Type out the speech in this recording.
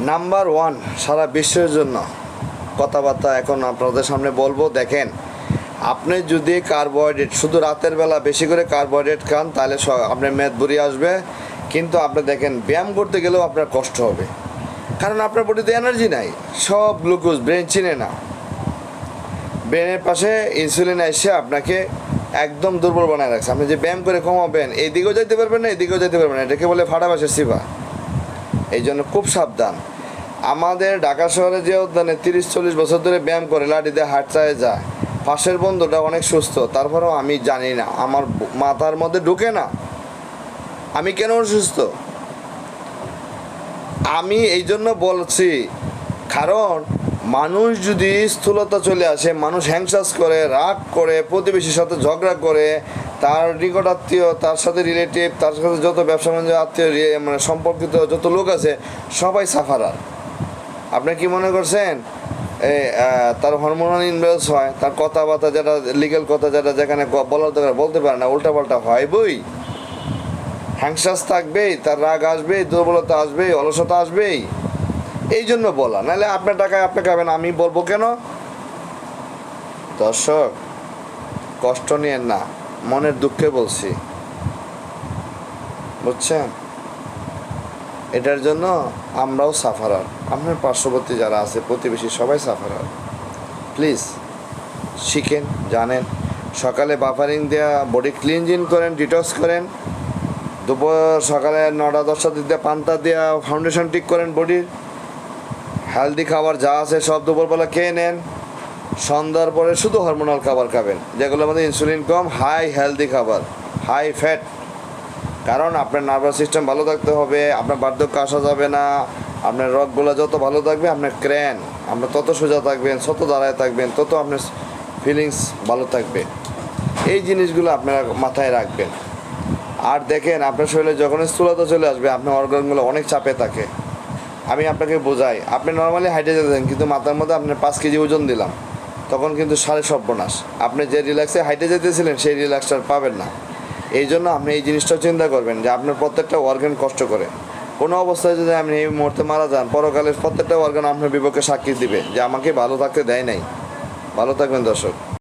Number one সারা বিশ্বের জন্য কথাবার্তা এখন আপনাদের সামনে বলব, দেখেন, আপনি যদি কার্বোহাইড্রেট, শুধু রাতের বেলা বেশি করে কার্বোহাইড্রেট খান, তাহলে স- আপনার মেদ বুড়ি আসবে, কিন্তু আপনি দেখেন, ব্যায়াম করতে গেলেও আপনার কষ্ট হবে। কারণ আপনার বডিতে এনার্জি নাই, সব গ্লুকোজ ব্রেন চিনে না। ব্রেনের পাশে ইনসুলিন এসে আপনাকে একদম দুর্বল বানায় রাখছে। আপনি যে ব্যায়াম করে কমাবেন এদিকেও যেতে পারবেন না এদিকেও যেতে পারবেন না, এটাকে বলে ফাটা বাসের সিবা এই জন্য খুব সাবধান। আমাদের ঢাকা শহরে যে উদ্যানে তিরিশ, চল্লিশ বছর ধরে ব্যায়াম করে লাঠিতে হাট চায় যায়, পাশের বন্ধুটা অনেক সুস্থ, তারপরেও আমি জানি না, আমার মাথার মধ্যে ঢুকে না। আমি কেন অসুস্থ? আমি এই জন্য বলছি, কারণ মানুষ যদি স্থূলতা চলে আসে, মানুষ হ্যাংসাস করে, রাগ করে, প্রতিবেশীর সাথে ঝগড়া করে, তার নিকট আত্মীয়, তার সাথে রিলেটিভ তার সাথে যত ব্যবসা বাণিজ্য, আত্মীয় মানে সম্পর্কিত যত লোক আছে, সবাই সাফারার। আপনি কি মনে করছেন? তার হরমোনাল ইনভেলস হয়, তার কথাবার্তা যেটা লিগেল কথা যেটা, যেখানে বলার দরকার, বলতে পারে না, উল্টাপাল্টা হয় বই। হ্যাংসাস থাকবেই, তার রাগ আসবেই, দুর্বলতা আসবেই, অলসতা আসবেই। এই জন্য বলা। নাহলে আপনার টাকায় আপনি খাবেন আমি বলব কেন? দর্শক, কষ্ট নিয়েন না, মনের দুঃখে বলছি। বুঝছেন? এটার জন্য আমরাও সাফারার। আপনার পার্শ্ববর্তী যারা আছে, প্রতিবেশী সবাই সাফারার। প্লিজ, শিখেন, জানেন। সকালে বাফারিং দেওয়া বডি ক্লিনজিং করেন ডিটক্স করেন। দুপুর সকালে নটা দশটা দিতে পান্তা দেওয়া ফাউন্ডেশন ঠিক করেন বডির হেলদি খাবার যা আছে সব দুপুরবেলা খেয়ে নেন। সন্ধ্যার পরে শুধু হরমোনাল খাবার খাবেন, যেগুলো আমাদের ইনসুলিন কম হাই হেলদি খাবার হাই ফ্যাট কারণ আপনার নার্ভাস সিস্টেম ভালো থাকতে হবে, আপনার বার্ধক্য আসা যাবে না, আপনার রগগুলো যত ভালো থাকবে, আপনার ক্র্যান আপনার তত সোজা থাকবেন, তত দাঁড়ায় থাকবেন, তত আপনার ফিলিংস ভালো থাকবে। এই জিনিসগুলো আপনারা মাথায় রাখবেন। আর দেখেন, আপনার শরীরে যখন স্থূলতা চলে আসবে, আপনার অর্গানগুলো অনেক চাপে থাকে। আমি আপনাকে বোঝাই, আপনি নর্মালি হাইটে যেতেন, কিন্তু মাথার মধ্যে আপনার পাঁচ কেজি ওজন দিলাম। তখন কিন্তু সাড়ে সর্বনাশ। আপনি যে রিল্যাক্সে হাইটে যেতেছিলেন, সেই রিল্যাক্সটা পাবেন না। এই জন্য আপনি এই জিনিসটা চিন্তা করবেন যে আপনার প্রত্যেকটা অর্গান কষ্ট করে। কোনো অবস্থায় যদি আপনি এই মুহূর্তে মারা যান পরকালের প্রত্যেকটা অর্গান আপনার বিপক্ষে সাক্ষী দিবে যে আমাকে ভালো থাকতে দেয় নাই। ভালো থাকবেন, দর্শক।